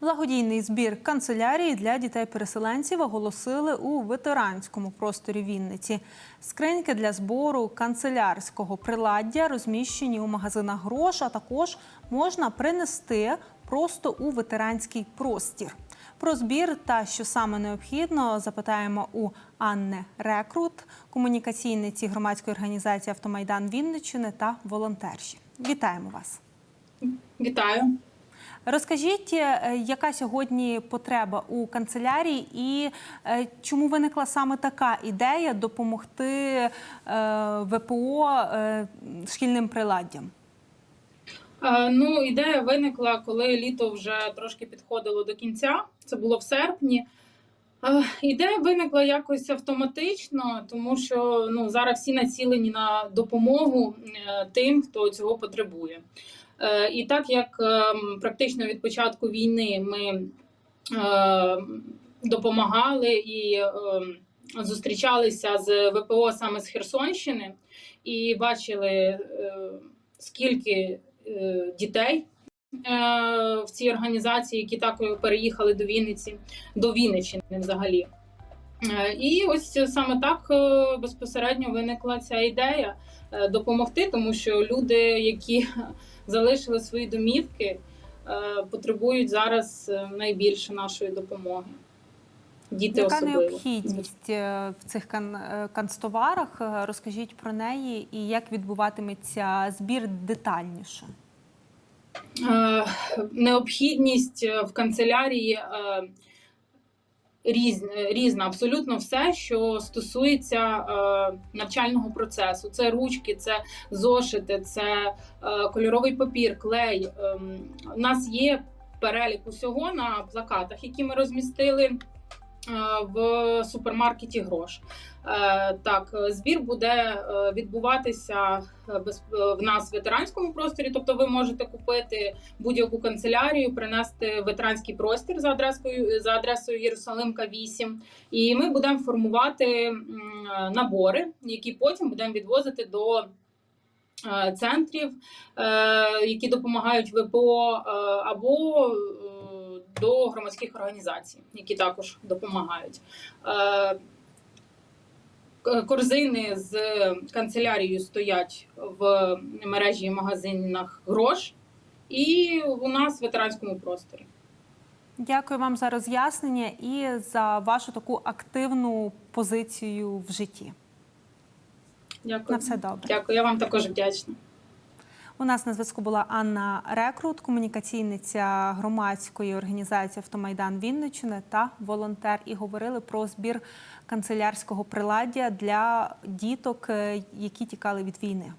Благодійний збір канцелярії для дітей-переселенців оголосили у ветеранському просторі Вінниці. Скриньки для збору канцелярського приладдя розміщені у магазинах грош, а також можна принести просто у ветеранський простір. Про збір та що саме необхідно, запитаємо у Анни Рекрут, комунікаційниці громадської організації Автомайдан Вінниччини та волонтерші. Вітаємо вас! Вітаю. Розкажіть, е, яка сьогодні потреба у канцелярії, і е, чому виникла саме така ідея допомогти е, ВПО шкільним приладдям? Ну, ідея виникла, коли літо вже трошки підходило до кінця. Це було в серпні. Е, Ідея виникла якось автоматично, тому що ну зараз всі націлені на допомогу е, тим, хто цього потребує. Е, І так як ем, практично від початку війни ми е, допомагали і зустрічалися з ВПО саме з Херсонщини, і бачили, е, скільки е, дітей е, в цій організації, які так переїхали до Вінниці, до Вінниччини взагалі. Е, І ось саме так е, безпосередньо виникла ця ідея е, допомогти, тому що люди, які залишили свої домівки, е, потребують зараз е, найбільше нашої допомоги. Діти Яка особливо. необхідність е, в цих е, канцтоварах? Е, Розкажіть про неї і як відбуватиметься збір детальніше. Е, необхідність е, в канцелярії е, різна, абсолютно все, що стосується навчального процесу. Це ручки, це зошити, це кольоровий папір, клей. Ем, У нас є перелік усього на плакатах, які ми розмістили. Е, В супермаркеті грош. Е, Так, збір буде е, відбуватися в нас в ветеранському просторі. Тобто, ви можете купити будь-яку канцелярію, принести ветеранський простір за адресою за адресою Єрусалимка 8. І ми будемо формувати набори, які потім будемо відвозити до. Центрів, які допомагають ВПО, або до громадських організацій, які також допомагають. Е, Корзини з канцелярією стоять в мережі магазинах грош і у нас в ветеранському просторі. Дякую вам за роз'яснення і за вашу таку активну позицію в житті. Дякую. На все добре. Дякую, я вам також вдячна. У нас на зв'язку була Анна Рекрут, комунікаційниця громадської організації Автомайдан Вінниччини та волонтер. І говорили про збір канцелярського приладдя для діток, е, які тікали від війни.